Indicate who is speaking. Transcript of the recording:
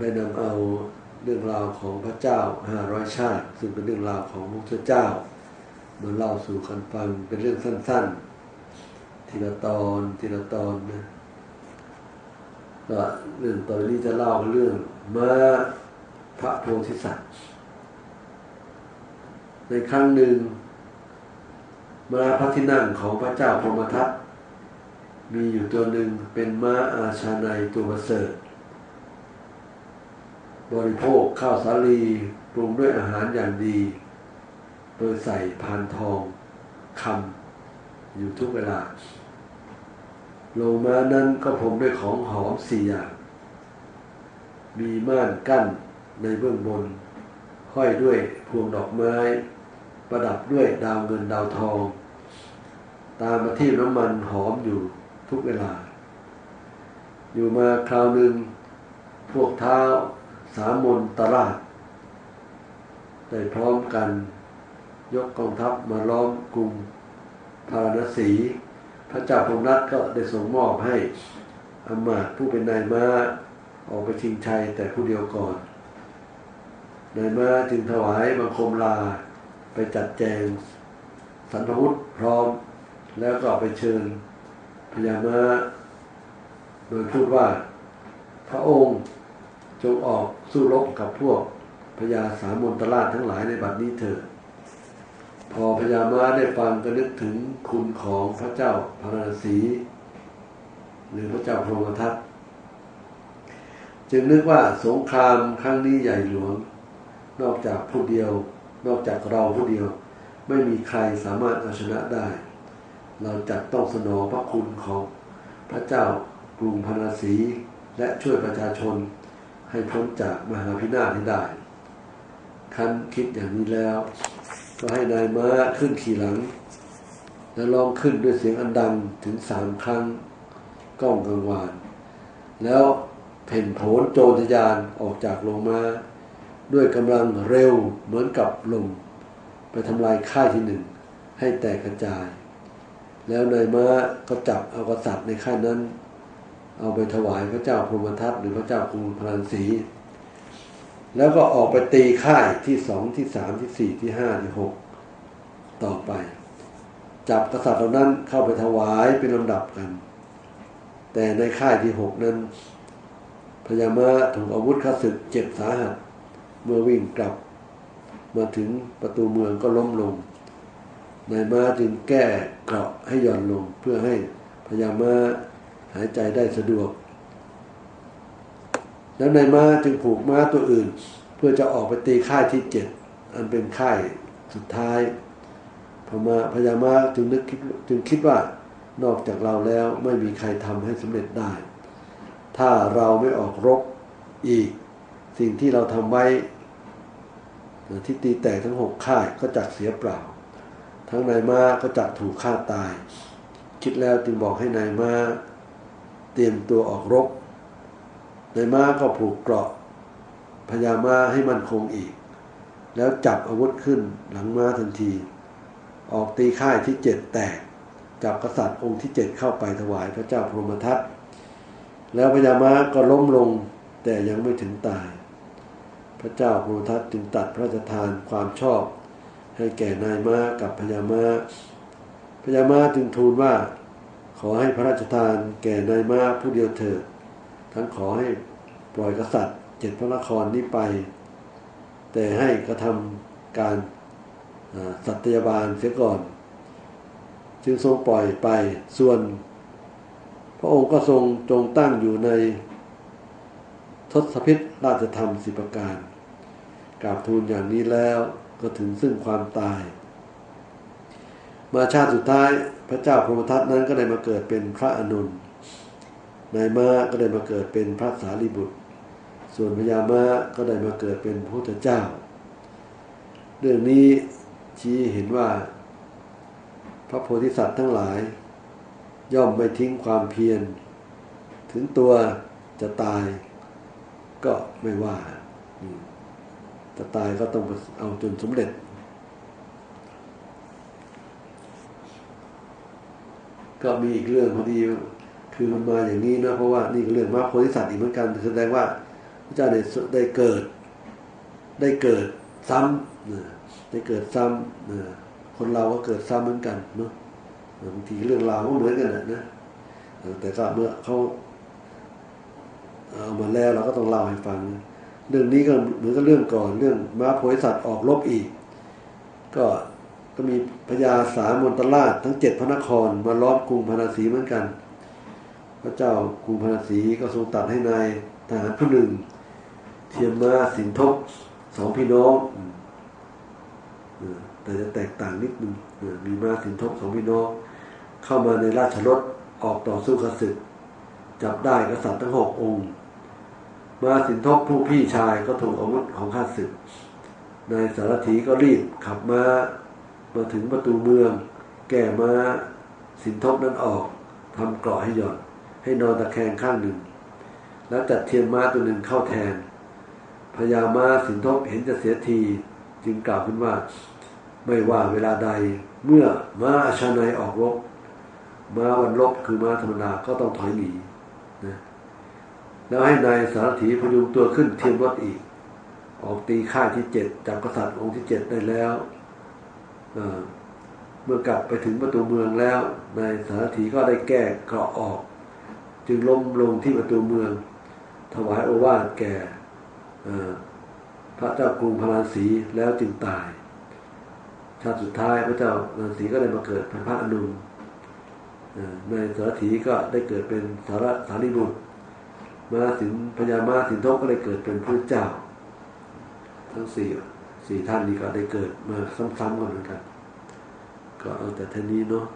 Speaker 1: ได้นำเอาเรื่องราวของพระเจ้าห้าร้อยชาติ ซึ่งเป็นเรื่องราวของพระเจ้ามาเล่าสู่กันฟังเป็นเรื่องสั้น ๆ ทีละตอนทีละตอนนะก็เรื่องตอนนี้จะเล่าเรื่องมาพระโพธิสัตว์ ในครั้งหนึ่งมาพระที่นั่งของพระเจ้าพรหมทัตมีอยู่ตัวหนึ่งเป็นม้าอาชาในตัวประเสริฐ บริโภคข้าวสาลีปรุงด้วยอาหารอย่างดี โดยใส่พานทองคำอยู่ทุกเวลาลงมานั้นก็ผมด้วยของหอมสี่อย่าง มีม่านกั้นในเบื้องบน ห้อยด้วยพวงดอกไม้ ประดับด้วยดาวเงินดาวทอง ตามมาที่น้ำมันหอมอยู่ทุกเวลา อยู่มาคราวหนึ่งพวกเท้า สามนตราชได้พร้อมกันยกกองทัพมาล้อมกรุงพาราณสี พระเจ้าพงนัทก็ได้ส่งมอบให้อมาตผู้เป็นนายม้าออกไปชิงชัยแต่ผู้เดียวก่อน นายม้าจึงถวายบังคมลาไปจัดแจงสันพวุธพร้อม แล้วก็ไปเชิญพญาม้าโดยพูดว่า พระองค์ จงออกสู้รบกับพวกพญาสามนตราชทั้งหลายในบัดนี้เถิดพอพญามาได้ฟังก็นึกถึงคุณของพระเจ้าพระนศีหรือพระเจ้าพรหมทัตจึงนึกว่าสงครามครั้งนี้ใหญ่หลวง นอกจากผู้เดียว นอกจากเราผู้เดียว ไม่มีใครสามารถเอาชนะได้ เราจะต้องสนองพระคุณของพระเจ้ากรุงพาราสีและช่วยประชาชน ให้พ้นจากมหาพินาศให้ได้คันคิดอย่างนี้แล้ว ก็ให้นายม้าขึ้นขี่หลัง แล้วร้องขึ้นด้วยเสียงอันดังถึงสามครั้งก้องกังวาน แล้วเพ่นโผนโจรทยานออกจากโรงมา้า ด้วยกำลังเร็วเหมือนกับลมไปทำลายค่ายที่หนึ่ง ให้แตกกระจาย แล้วนายม้าก็จับเอากษัตริย์ในค่ายนั้น เอาไปถวายพระเจ้าพรหมทัตหรือพระเจ้ากรุงพรันสีแล้วก็ออกไปตีค่ายที่สองที่สามที่สี่ที่ห้าที่หกต่อไป จับกษัตริย์เหล่านั้นเข้าไปถวายเป็นลำดับกัน แต่ในค่ายที่หกนั้นพญามาถูกอาวุธข้าศึกเจ็บสาหัส เมื่อวิ่งกลับ มาถึงประตูเมืองก็ล้มลงนายม้าจึงแก้เกราะให้หย่อนลงเพื่อให้พญามา หายใจได้สะดวก แล้วนายม้าจึงผูกม้าตัวอื่น เพื่อจะออกไปตีค่ายที่เจ็ดอันเป็นค่ายสุดท้ายพมาพญาม้าจึงนึกคิดจึงคิดว่านอกจากเราแล้วไม่มีใครทำให้สำเร็จได้ ถ้าเราไม่ออกรบอีก สิ่งที่เราทำไว้ที่ตีแตกทั้งหกค่ายก็จักเสียเปล่า ทั้งนายม้าก็จักถูกฆ่าตาย คิดแล้วจึงบอกให้นายม้า เตรียมตัวออกรบนายม้าก็ผูกเกราะพญาม้าให้มันคงอีก แล้วจับอาวุธขึ้นหลังม้าทันที ออกตีค่ายที่เจ็ดแตก จับกษัตริย์องค์ที่เจ็ดเข้าไปถวายพระเจ้าพรหมทัตแล้วพญาม้าก็ล้มลงแต่ยังไม่ถึงตาย พระเจ้าพรหมทัตจึงตัดพระราชทานความชอบ ให้แก่นายม้ากับพญาม้าพญาม้าจึงทูลว่า ขอให้พระราชทานแก่นายม้าผู้เดียวเถิด ทั้งขอให้ปล่อยกษัตริย์เจ็ดพระนครนี้ไป แต่ให้กระทำการสัตยาบาลเสียก่อน จึงทรงปล่อยไปส่วน พระองค์ก็ทรงจงตั้งอยู่ในทศพิษราชธรรมสิประการกราบทูลอย่างนี้แล้วก็ถึงซึ่งความตาย มาชาติสุดท้าย พระเจ้าพรหมทัตนั้นก็ได้มาเกิดเป็นพระอนุนนายม้าก็ได้มาเกิดเป็นพระสารีบุตร ส่วนพญาม้าก็ได้มาเกิดเป็นพระพุทธเจ้า เรื่องนี้ชี้เห็นว่า พระโพธิสัตว์ทั้งหลาย ย่อมไม่ทิ้งความเพียร ถึงตัวจะตายก็ไม่ว่า จะตายก็ต้องเอาจนสำเร็จ ก็มีอีกเรื่องพอดีคือมันมาอย่างนี้นะเพราะว่านี่ก็เรื่องมรรคโพธิสัตว์อีกเหมือนกันแสดงว่าพระเจ้าได้ได้เกิด ได้เกิดซ้ำนะได้เกิดซ้ำนะคนเราก็เกิดซ้ำเหมือนกันเนาะบางทีเรื่องราวก็เหมือนกันนะนะแต่ก็เมื่อเขาเอามาแล้วเราก็ต้องเล่าให้ฟัง เรื่องนี้ก็เหมือนกับเรื่องก่อนเรื่องมาโพธิสัตว์ออกรบอีก ก็ ก็มีพญาสามนตราชทั้งเจ็ดพระนครมาล้อมกรุงพาราสีเหมือนกัน พระเจ้ากรุงพาราสีก็ทรงตัดให้นายทหารผู้หนึ่ง เทียมมาสินทบสองพี่น้องแต่จะแตกต่างนิดนึงมีมาสินทบสองพี่น้อง เข้ามาในราชรถออกต่อสู้ขศึก จับได้กษัตริย์ทั้งหกองค์ มาสินทบผู้พี่ชายก็ถูกอาวุธของข้าศึกนายสารถีก็รีบขับมา มาถึงประตูเมือง แก่ม้าสินทบนั้นออกทำเกราะให้หย่อน ให้นอนตะแคงข้างหนึ่ง แล้วจัดเทียมม้าตัวหนึ่งเข้าแทนพญาม้าสินทบเห็นจะเสียที จึงกล่าวขึ้นว่า ไม่ว่าเวลาใดเมื่อม้าอาชาในยออกรบม้าวันรบคือม้าธรรมดาก็ต้องถอยหนีนะแล้วให้นายสารถีพยุงตัวขึ้นเทียมรถอีก ออกตีค่าที่เจ็ดจับกษัตริย์องค์ที่เจ็ดได้แล้ว เมื่อกลับไปถึงประตูเมืองแล้วนายสารถีก็ได้แก้เกราะออก จึงล้มลงที่ประตูเมือง ถวายโอวาทแก่พระเจ้ากรุงพาราสีแล้วจึงตาย ชาติสุดท้ายพระเจ้าพาราสีก็ได้มาเกิดเป็นพระอนุนนายสารถีก็ได้เกิดเป็นสารสารีบุตรมาสินพญามาสินทบก็ได้เกิดเป็นพระเจ้า ทั้งสี่ สี่ท่านนี้ก็ได้เกิดมาซ้ำๆกันเหมือนกัน ก็เอาแต่เท่านี้เนาะ